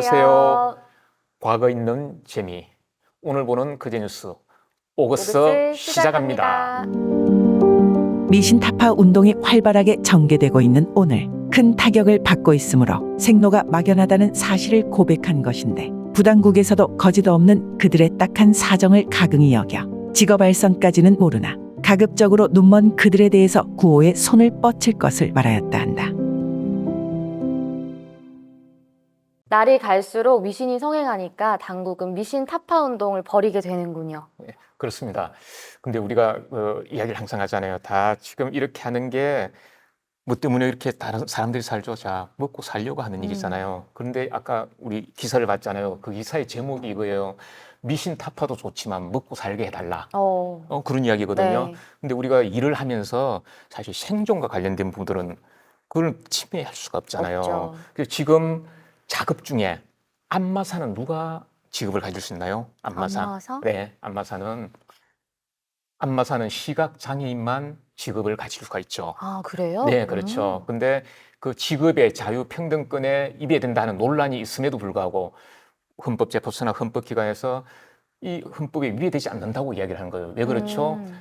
안녕하세요. 과거 있는 재미. 오늘 보는 그제 뉴스 오거스 시작합니다. 미신 타파 운동이 활발하게 전개되고 있는 오늘 큰 타격을 받고 있으므로 생로가 막연하다는 사실을 고백한 것인데 부당국에서도 거짓 없는 그들의 딱한 사정을 가긍히 여겨 직업 알선까지는 모르나 가급적으로 눈먼 그들에 대해서 구호에 손을 뻗칠 것을 말하였다 한다. 날이 갈수록 미신이 성행하니까 당국은 미신 타파 운동을 벌이게 되는군요. 그렇습니다. 근데 우리가 어, 이야기를 항상 하잖아요. 다 지금 이렇게 하는 게 뭐 때문에 이렇게 다른 사람들이 살죠. 자, 먹고 살려고 하는 음. 일이잖아요. 그런데 아까 우리 기사를 봤잖아요. 그 기사의 제목이 이거예요. 미신 타파도 좋지만 먹고 살게 해달라. 어, 어, 그런 이야기거든요. 네. 근데 우리가 일을 하면서 사실 생존과 관련된 부분들은 그걸 침해할 수가 없잖아요. 없죠. 그래서 지금 작업 중에 안마사는 누가 직업을 가질 수 있나요? 안마사. 안마사? 네, 안마사는 안마사는 시각 장애인만 직업을 가질 수가 있죠. 아, 그래요? 네, 그렇죠. 근데 그 직업의 자유 평등권에 입예된다는 논란이 있음에도 불구하고 헌법재판소나 헌법기관에서 이 헌법에 위배되지 않는다고 이야기를 하는 거예요. 왜 그렇죠? 음,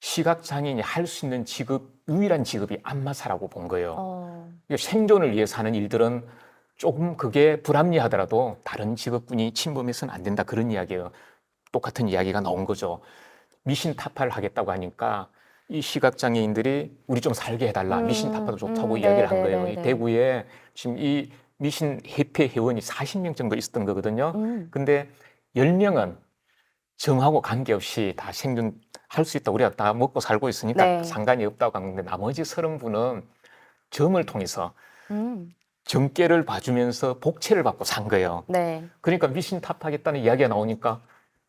시각 장애인이 할 수 있는 직업 유일한 직업이 안마사라고 본 거예요. 어, 이게 생존을 위해서 하는 일들은 조금 그게 불합리하더라도 다른 직업군이 침범해서는 안 된다 그런 이야기예요. 똑같은 이야기가 나온 거죠. 미신 타파를 하겠다고 하니까 이 시각 장애인들이 우리 좀 살게 해달라. 음, 미신 타파도 좋다고 음, 이야기를 네, 한 네, 거예요. 네, 이 네. 대구에 지금 이 미신 해패 회원이 40명 정도 있었던 거거든요. 음, 근데 10명은 정하고 관계없이 다 생존 할 수 있다. 우리가 다 먹고 살고 있으니까 네. 상관이 없다고 하는데 나머지 30분은 점을 통해서 음, 정계를 봐주면서 복채를 받고 산 거예요. 네. 그러니까 미신 타파하겠다는 이야기가 나오니까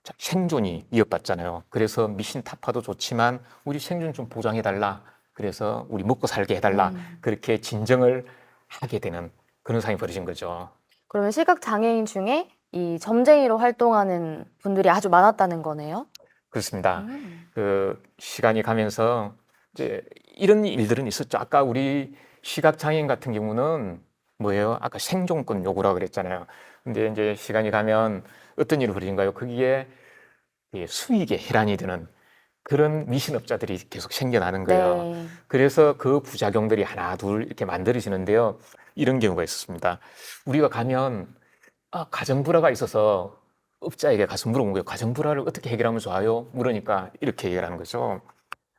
자, 생존이 위협받잖아요. 그래서 미신 타파도 좋지만 우리 생존 좀 보장해 달라. 그래서 우리 먹고 살게 해달라. 음. 그렇게 진정을 하게 되는 그런 상황이 벌어진 거죠. 그러면 시각 장애인 중에 이 점쟁이로 활동하는 분들이 아주 많았다는 거네요. 그렇습니다. 음, 그 시간이 가면서 이제 이런 일들은 있었죠. 아까 우리 시각 장애인 같은 경우는 뭐예요? 아까 생존권 요구라고 그랬잖아요. 근데 이제 시간이 가면 어떤 일이 벌어진가요? 거기에 이 수익에 혈안이 되는 그런 미신업자들이 계속 생겨나는 거예요. 네. 그래서 그 부작용들이 하나 둘 이렇게 만들어지는데요. 이런 경우가 있었습니다. 우리가 가면 아, 가정 불화가 있어서 업자에게 가서 물어본 거예요. 가정 불화를 어떻게 해결하면 좋아요? 물으니까 이렇게 얘기하는 거죠.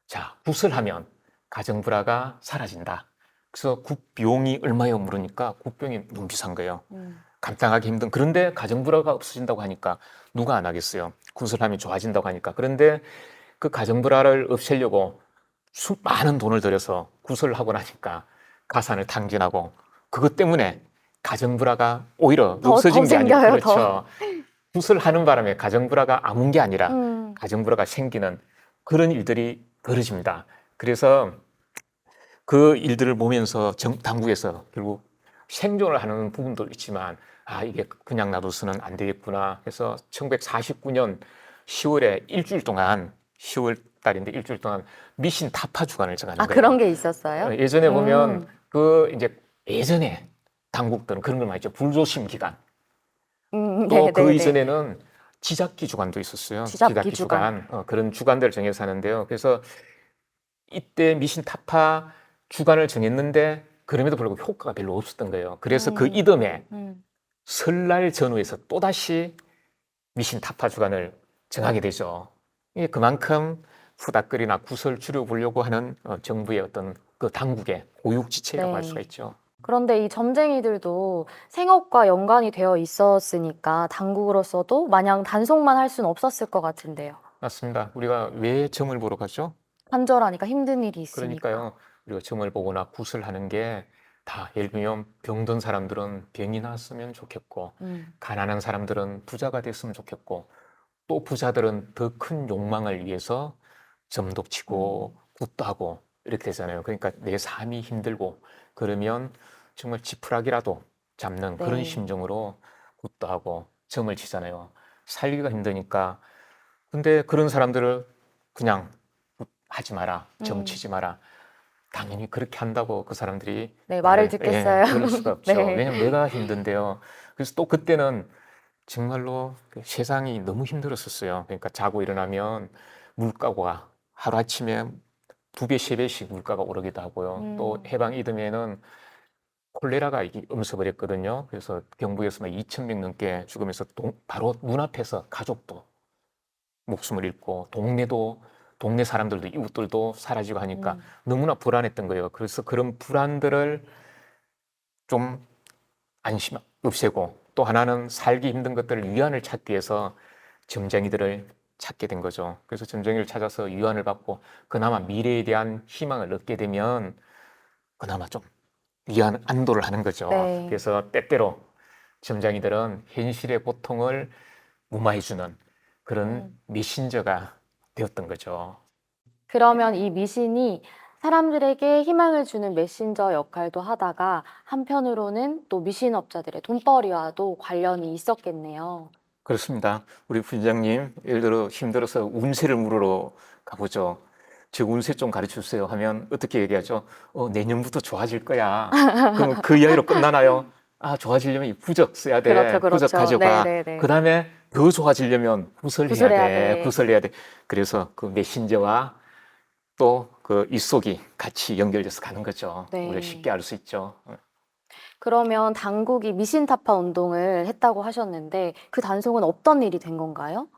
자, 구슬하면 가정 불화가 사라진다. 그래서 국비용이 얼마요? 물으니까 국비용이 너무 비싼 거예요. 음, 감당하기 힘든. 그런데 가정불화가 없어진다고 하니까 누가 안 하겠어요? 구슬함이 좋아진다고 하니까. 그런데 그 가정불화를 없애려고 수, 많은 돈을 들여서 구슬을 하고 나니까 가산을 탕진하고 그것 때문에 가정불화가 오히려 더- 없어진 더게 생겨요, 그렇죠. 구슬하는 바람에 가정불화가 아문 게 아니라 음, 가정불화가 생기는 그런 일들이 벌어집니다. 그래서 그 일들을 보면서 정, 당국에서 결국 생존을 하는 부분도 있지만 아 이게 그냥 놔둬서는 안 되겠구나 해서 1949년 10월에 일주일 동안 10월 달인데 일주일 동안 미신 타파 주간을 정하는 아, 거예요. 그런 게 있었어요? 어, 예전에 보면 음. 그 이제 예전에 당국들은 그런 걸 많이 했죠. 불조심 기간. 음, 또 네, 그 네, 네. 이전에는 지잡기 주간도 있었어요. 지잡기 주간. 어, 그런 주간들을 정해서 하는데요. 그래서 이때 미신 타파 주간을 정했는데 그럼에도 불구하고 효과가 별로 없었던 거예요. 그래서 그 음. 이듬해 음, 설날 전후에서 또다시 미신 타파 주간을 정하게 되죠. 이게 그만큼 후닥거리나 구설 줄여보려고 하는 어, 정부의 어떤 그 당국의 고육지책이라고 할 네. 수가 있죠. 그런데 이 점쟁이들도 생업과 연관이 되어 있었으니까 당국으로서도 마냥 단속만 할 수는 없었을 것 같은데요. 맞습니다. 우리가 왜 점을 보러 가죠? 간절하니까 힘든 일이 있으니까. 그러니까요. 우리가 점을 보거나 구슬하는 게 다 예를 들면 병든 사람들은 병이 나았으면 좋겠고 음, 가난한 사람들은 부자가 됐으면 좋겠고 또 부자들은 더 큰 욕망을 위해서 점도 치고 굿도 하고 이렇게 되잖아요. 그러니까 내 삶이 힘들고 그러면 정말 지푸라기라도 잡는 그런 네. 심정으로 굿도 하고 점을 치잖아요. 살기가 힘드니까 근데 그런 사람들을 그냥 굿 하지 마라, 점 음. 치지 마라. 당연히 그렇게 한다고 그 사람들이 네, 말을 예, 듣겠어요. 예, 그럴 수가 없죠. 네. 왜냐면 내가 힘든데요. 그래서 또 그때는 정말로 그 세상이 너무 힘들었었어요. 그러니까 자고 일어나면 물가가 하루 아침에 두 배, 세 배씩 물가가 오르기도 하고요. 또 음. 해방 이듬해에는 콜레라가 이게 음습을했거든요. 그래서 경북에서 막 2천 명 넘게 죽으면서 동- 바로 눈앞에서 가족도 목숨을 잃고 동네도 동네 사람들도 이웃들도 사라지고 하니까 음. 너무나 불안했던 거예요. 그래서 그런 불안들을 좀 안심 없애고 또 하나는 살기 힘든 것들을 위안을 찾기 위해서 점쟁이들을 찾게 된 거죠. 그래서 점쟁이를 찾아서 위안을 받고 그나마 미래에 대한 희망을 얻게 되면 그나마 좀 위안 안도를 하는 거죠. 네. 그래서 때때로 점쟁이들은 현실의 고통을 무마해주는 그런 음. 메신저가 되었던 거죠. 그러면 이 미신이 사람들에게 희망을 주는 메신저 역할도 하다가 한편으로는 또 미신업자들의 돈벌이와도 관련이 있었겠네요. 그렇습니다. 우리 부장님, 예를 들어 힘들어서 운세를 물으러 가보죠. 저 운세 좀 가르쳐 주세요 하면 어떻게 얘기하죠? 어, 내년부터 좋아질 거야. 그럼 그 이야기로 끝나나요? 아, 좋아지려면 이 부적 써야 돼. 그렇죠, 그렇죠. 부적 가져가. 네, 네, 네. 그 다음에 더 좋아지려면 구설해야 돼. 돼. 구설해야 돼. 그래서 그 메신저와 또 그 입속이 같이 연결돼서 가는 거죠. 네. 우리가 쉽게 알 수 있죠. 그러면 당국이 미신타파 운동을 했다고 하셨는데 그 단속은 어떤 일이 된 건가요?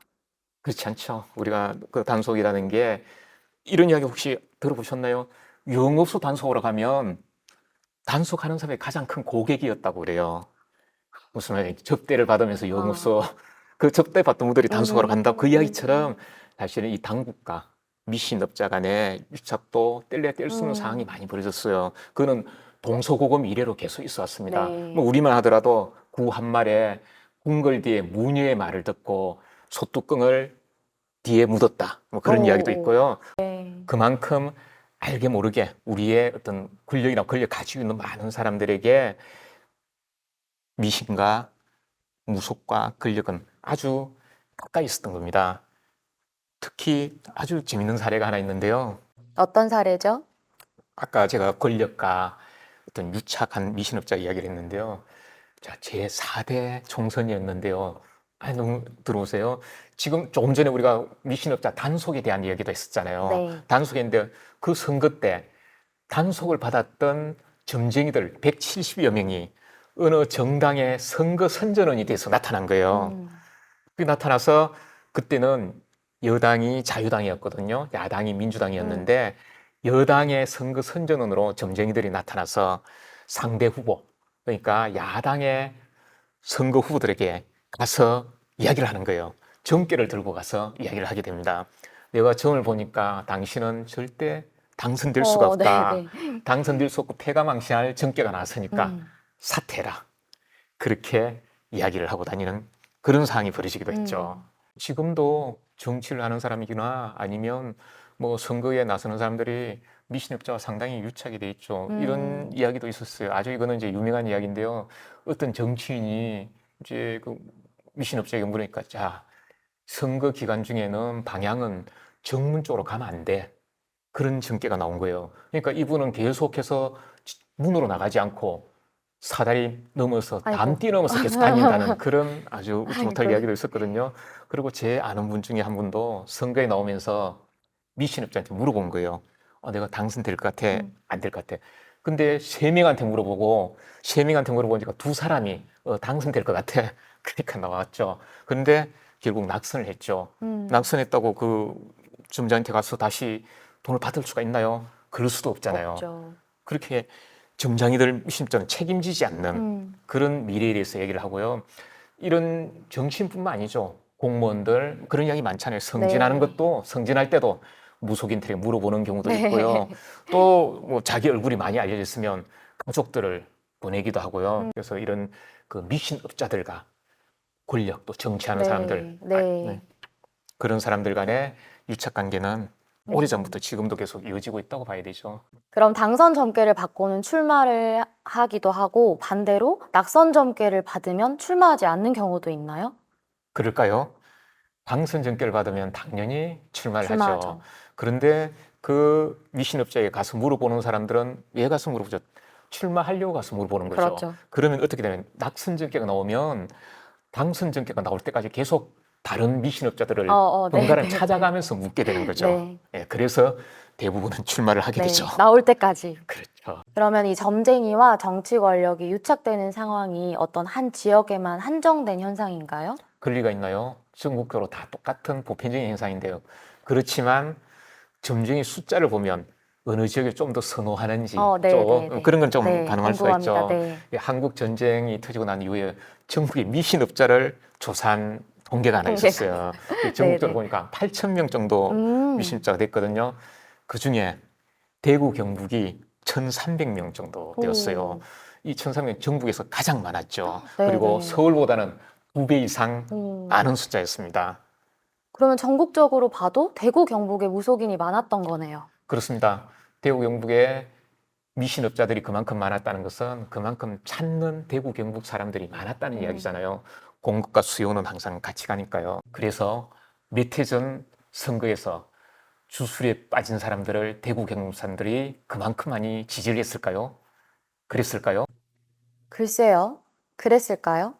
그렇지 않죠. 우리가 그 단속이라는 게 이런 이야기 혹시 들어보셨나요? 영업소 단속하러 가면 단속하는 사람이 가장 큰 고객이었다고 그래요. 무슨 말이에요? 접대를 받으면서 영업소 그 접대 받던 분들이 단속하러 음. 간다. 그 이야기처럼 사실은 이 당국과 미신업자 간의 유착도 뗄래야 뗄수 없는 음. 상황이 많이 벌어졌어요. 그거는 동서고금 이래로 계속 있어 왔습니다. 네. 뭐 우리만 하더라도 구 한 말에 궁궐 뒤에 무녀의 말을 듣고 소뚜껑을 뒤에 묻었다. 뭐 그런 오. 이야기도 있고요. 네. 그만큼 알게 모르게 우리의 어떤 권력이나 권력 가지고 있는 많은 사람들에게 미신과 무속과 권력은 아주 가까이 있었던 겁니다. 특히 아주 재밌는 사례가 하나 있는데요. 어떤 사례죠? 아까 제가 권력과 어떤 유착한 미신업자 이야기를 했는데요. 자, 제 4대 총선이었는데요. 아, 너무 들어오세요. 지금 조금 전에 우리가 미신업자 단속에 대한 이야기도 했었잖아요. 네. 단속인데 그 선거 때 단속을 받았던 점쟁이들 170여 명이 어느 정당의 선거 선전원이 돼서 나타난 거예요. 음. 그 나타나서 그때는 여당이 자유당이었거든요. 야당이 민주당이었는데 여당의 선거 선전원으로 점쟁이들이 나타나서 상대 후보 그러니까 야당의 선거 후보들에게 가서 이야기를 하는 거예요. 정계를 들고 가서 이야기를 하게 됩니다. 내가 점을 보니까 당신은 절대 당선될 수가 어, 없다. 네, 네. 당선될 수 없고 패가망신할 정계가 나왔으니까 음. 사퇴해라. 그렇게 이야기를 하고 다니는 그런 상황이 벌어지기도 했죠. 음. 지금도 정치를 하는 사람이거나 아니면 뭐 선거에 나서는 사람들이 미신업자와 상당히 유착이 돼 있죠. 음. 이런 이야기도 있었어요. 아주 이거는 이제 유명한 이야기인데요. 어떤 정치인이 이제 그 미신업자에게 물으니까 자, 선거 기간 중에는 방향은 정문 쪽으로 가면 안 돼. 그런 전개가 나온 거예요. 그러니까 이분은 계속해서 지- 문으로 나가지 않고 사다리 넘어서 아이고. 담띠 넘어서 계속 다닌다는 그런 아주 웃지 못할 아이고. 이야기도 있었거든요. 그리고 제 아는 분 중에 한 분도 선거에 나오면서 미신업자한테 물어본 거예요. 어, 내가 당선될 것 같아? 음. 안될 것 같아? 근데 세 명한테 물어보고 세 명한테 물어보니까 두 사람이 어, 당선될 것 같아. 그러니까 나왔죠. 근데 결국 낙선을 했죠. 음. 낙선했다고 그 점장한테 가서 다시 돈을 받을 수가 있나요? 그럴 수도 없잖아요. 없죠. 그렇게 점장이들 미신업자는 책임지지 않는 음. 그런 미래에 대해서 얘기를 하고요. 이런 정치인뿐만 아니죠. 공무원들 그런 이야기 많잖아요. 승진하는 네. 것도 승진할 때도 무속인들에게 물어보는 경우도 네. 있고요. 또 뭐 자기 얼굴이 많이 알려졌으면 가족들을 보내기도 하고요. 음. 그래서 이런 그 미신업자들과 권력 또 정치하는 네. 사람들 아, 네. 그런 사람들 간의 유착 관계는 음. 오래전부터 지금도 계속 이어지고 있다고 봐야 되죠. 그럼 당선 점괘를 받고는 출마를 하기도 하고 반대로 낙선 점괘를 받으면 출마하지 않는 경우도 있나요? 그럴까요? 당선 전결 받으면 당연히 출마를 하죠. 출마하죠. 그런데 그 미신업자에 가서 물어보는 사람들은 왜 가서 물어보죠? 출마하려고 가서 물어보는 거죠. 그렇죠. 그러면 어떻게 되면 낙선 전개가 나오면 당선 전개가 나올 때까지 계속 다른 미신업자들을 어, 어, 네, 뭔가를 네, 네. 찾아가면서 묻게 되는 거죠. 네. 예, 그래서 대부분은 출마를 하게 네, 되죠. 나올 때까지. 그렇죠. 그러면 이 점쟁이와 정치 권력이 유착되는 상황이 어떤 한 지역에만 한정된 현상인가요? 그럴 리가 있나요? 전국적으로 다 똑같은 보편적인 현상인데요. 그렇지만 점쟁이 숫자를 보면 어느 지역에 좀더 선호하는지 어, 네, 좀 네, 네. 그런 건좀 네, 가능할 수가. 있죠. 네. 이 한국 전쟁이 터지고 난 이후에 전국의 미신업자를 조사한 통계가 하나 통계가. 있었어요. 이 전국적으로. 보니까 8천 명 정도 음, 미신업자가 됐거든요. 그 중에 대구, 경북이 1,300명 정도 되었어요. 오. 이 1,300명 전국에서 가장 많았죠. 네, 그리고 네. 서울보다는 두배 이상 음. 많은 숫자였습니다. 그러면 전국적으로 봐도 대구, 경북에 무속인이 많았던 거네요. 그렇습니다. 대구, 경북에 미신업자들이 그만큼 많았다는 것은 그만큼 찾는 대구, 경북 사람들이 많았다는 음. 이야기잖아요. 공급과 수요는 항상 같이 가니까요. 그래서 몇 해 전 선거에서 주술에 빠진 사람들을 대구, 경북 사람들이 그만큼 많이 지지를 했을까요? 그랬을까요? 글쎄요. 그랬을까요?